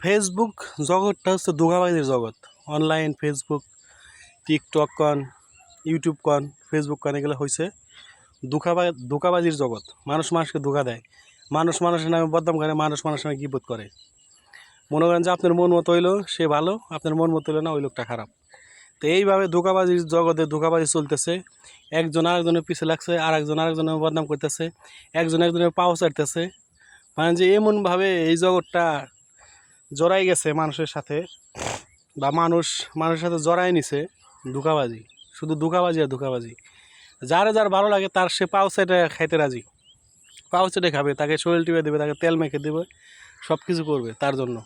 Facebook জগৎটা হচ্ছে ধোঁকাবাজির জগৎ। অনলাইন ফেসবুক টিকটক কন ইউটিউব কন ফেসবুক কন, এগুলো হয়েছে ধোঁকাবা ধোঁকাবাজির জগৎ। মানুষ মানুষকে ধোঁকা দেয়। মানুষ মানুষের নামে বদনাম করে, মানুষ মানুষের নামে গিবোধ করে। মনে করেন যে আপনার মন মতো হইল, সে ভালো, আপনার মন মতো হইল না, ওই লোকটা খারাপ। তো এইভাবে ধোঁকাবাজির জগতে ধোঁকাবাজি চলতেছে। একজন আরেকজনের পিছে লাগছে আর একজন আরেকজনের বদনাম করতেছে, একজন একজনের পাও চাটতেছে। মানে যে এমনভাবে এই জগৎটা জড়াই গেছে মানুষের সাথে বা মানুষ, মানুষের সাথে জড়াই নিছে ধোঁকাবাজি, শুধু ধোঁকাবাজি আর ধোঁকাবাজি। যার যার ভালো লাগে তার সে পাও সেটা খাইতে রাজি। পাও সেটে খাবে, তাকে শরীর টিপে দেবে, তাকে তেল মেখে দেবে সব কিছু করবে তার জন্য।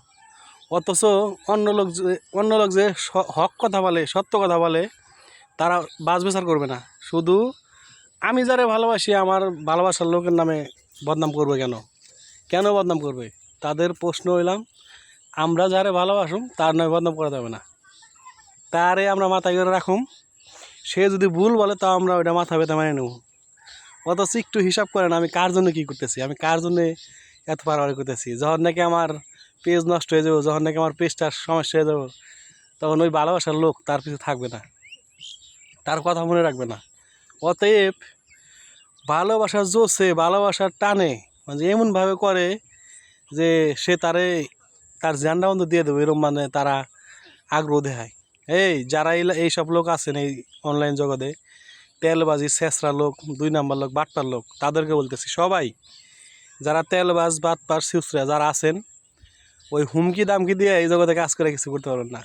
অথচ অন্য লোক যে, অন্য লোক যে হক কথা বলে, সত্য কথা বলে, তারা বাজ বিচার করবে না। শুধু আমি যারে ভালোবাসি আমার ভালোবাসার লোকের নামে বদনাম করবে কেন? কেন বদনাম করবে? তাদের প্রশ্ন হইলাম আমরা যারে ভালোবাসুম, তার নয় বদনাম করা যাবে না। তারে আমরা মাথায় করে রাখুম, সে যদি ভুল বলে, তাও আমরা ওইটা মাথা ব্যথা মানে নেব। অথচ একটু হিসাব করেন, আমি কার জন্য কী করতেছি? আমি কার জন্য এত পারাপারি করতেছি? যখন নাকি আমার পেজ নষ্ট হয়ে যাব, যখন নাকি আমার পেজটার সমস্যা হয়ে যাব, তখন ওই ভালোবাসার লোক তার পিছু থাকবে না, তার কথা মনে রাখবে না। অতএব ভালোবাসার জোসে ভালোবাসার টানে মানে এমনভাবে করে যে সে তারে তার জানটা বন্ধ দিয়ে দেবো এরকম মানে তারা আগ্রহ দেখায়। এই, যারা এই এইসব লোক আছেন এই অনলাইন জগতে, তেলবাজি শেষরা লোক, দুই নাম্বার লোক, বাটপার লোক, তাদেরকে বলতেছি, সবাই, যারা তেলবাজ, বাটপার সিউসরা যারা আছেন, ওই হুমকি দামকি দিয়ে এই জগতে কাজ করে কিছু করতে পারবেন না।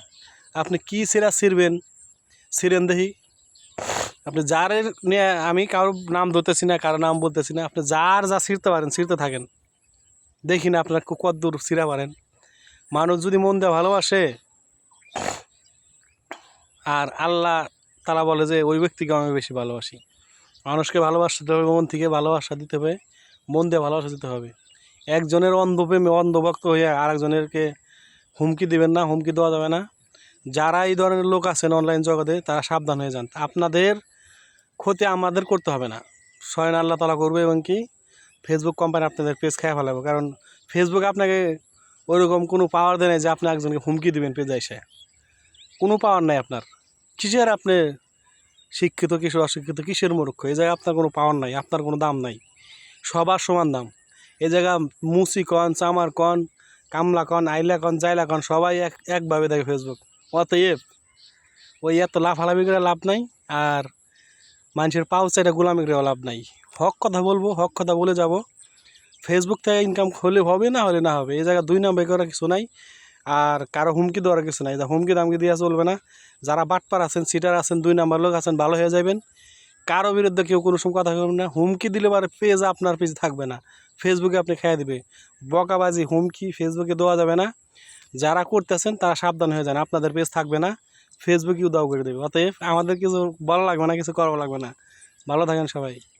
আপনি কি সিরা ছিঁড়বেন? ছিঁড়েন দেখি। আপনি যার নিয়ে আমি কারোর নাম ধরতেছি না, কারও নাম বলতেছি না, আপনি যার যা ছিঁড়তে পারেন, ছিঁড়তে থাকেন। দেখি না আপনার কত দূর ছিঁড়া পারেন মানুষ যদি মন দিয়ে ভালোবাসে, আর আল্লাহ তারা বলে যে, ওই ব্যক্তিকে আমি বেশি ভালোবাসি। মানুষকে ভালোবাসা দিতে হবে, মন থেকে ভালোবাসা দিতে হবে, মন দিয়ে ভালোবাসা দিতে হবে। একজনের অন্ধপ্রেমে অন্ধভক্ত হয়ে আরেকজনেরকে হুমকি দিবেন না, হুমকি দেওয়া যাবে না। যারা এই ধরনের লোক আছেন অনলাইন জগতে, তারা সাবধান হয়ে যান। আপনাদের ক্ষতি আমাদের করতে হবে না। স্বয়ং আল্লাহ তালা করবে এবং কি? ফেসবুক কোম্পানি আপনাদের পেজ খেয়ে ফেলাবে। কারণ ফেসবুক আপনাকে ওইরকম কোনো পাওয়ার দেয় যে আপনি একজনকে হুমকি দিবেন পেজে এসে কোনো পাওয়ার নাই আপনার। কিসের আপনি শিক্ষিত কিসের, অশিক্ষিত কিসের মূর্খ? এই জায়গায় আপনার কোনো পাওয়ার নাই, আপনার কোনো দাম নাই। সবার সমান দাম। এই জায়গা মুসি কন, চামার কন, কামলা কন, আইলা কন, জাইলা কন, সবাই এক, একভাবে দেখে ফেসবুক অতএব ওই এত লাফালাফি করে লাভ নাই আর মানুষের পাও চাইটা গোলামি করে লাভ নাই। হক কথা বলব, হক কথা বলে যাব। ফেসবুক থেকে ইনকাম হলে হবে না হলে না হবে? এই জায়গায় দুই নাম্বার করার কিছু নাই। আর কারও হুমকি দেওয়ার কিছু নাই। হুমকি দামকি দেওয়া চলবে না। যারা বাটপার আছেন সিটার আছেন, দুই নাম্বার লোক আছেন, ভালো হয়ে যাবেন। কারও বিরুদ্ধে কেউ কোনো সময় কথা বলবেন না। হুমকি দিলে পরে পেজ আপনার পেজ থাকবে না। ফেসবুকে আপনি খেয়ে দিবে। বকাবাজি, হুমকি ফেসবুকে দেওয়া যাবে না। যারা করতেছেন, তারা সাবধান হয়ে যান। আপনাদের পেজ থাকবে না। ফেসবুকেও দাও করে দেবে। অতএব আমাদের কিছু বলা লাগবে না, কিছু করা লাগবে না। ভালো থাকেন সবাই।